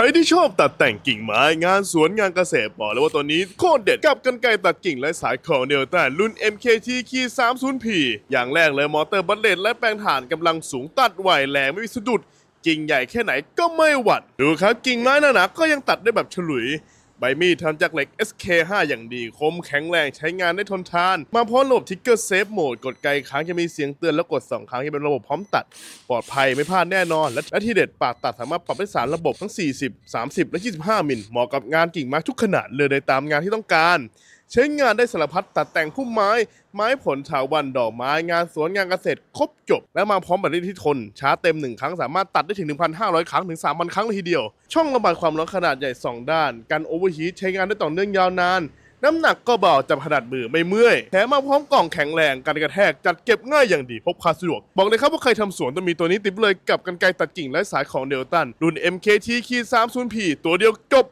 รที่ชอบตัดแต่งกิ่งไม้งานสวนงานเกษตรบอกเลยว่าตัวนี้โคตรเด็ดกับกันไกรตัดกิ่งและสายของเดลต้ารุ่น MKT Key 30P อย่างแรกเลยมอเตอร์บัลเลตและแปลงถ่านกำลังสูงตัดไหวแรงไม่มีสะดุดกิ่งใหญ่แค่ไหนก็ไม่หวั่นดูครับกิ่งไม้หนาๆก็ยังตัดได้แบบฉลุย ใบมีดทำจากเหล็ก SK5 อย่างดี คมแข็งแรงใช้งานได้ทนทาน มาพร้อมระบบทิกเกอร์เซฟโหมดกดไกลค้างจะมีเสียงเตือนแล้วกด 2 ครั้งจะเป็นระบบพร้อมตัด ปลอดภัยไม่พลาดแน่นอน และที่เด็ดปากตัดสามารถปรับได้สารระบบทั้ง 40 30 และ 25 มิลเหมาะกับงานกิ่งไม้ทุกขนาดเลยได้ตามงานที่ต้องการ ใช้งานได้สารพัดตัดแต่งพุ่มไม้ ไม้ผลถาวันดอกไม้งานสวนงานเกษตรครบจบ และมาพร้อมแบตเตอรี่ที่ทนชาร์จเต็ม 1 ครั้งสามารถตัดได้ถึง 1,500 ครั้งถึง 3,000 ครั้งเลยทีเดียว ช่องระบายความร้อนขนาดใหญ่ 2 ด้าน กันโอเวอร์ฮีทใช้งานได้ต่อเนื่องยาวนาน น้ำหนักก็เบาจับขนาดมือไม่เมื่อยแถมมาพร้อมกล่องแข็งแรงกันกระแทกจัดเก็บง่ายอย่างดีพกพาสะดวก บอกเลยครับว่าใครทำสวนต้องมีตัวนี้ติดเลยกับกันไกรตัดกิ่งและสายของเดลตันรุ่น MKT 3 0 p ตัวเดียวจบ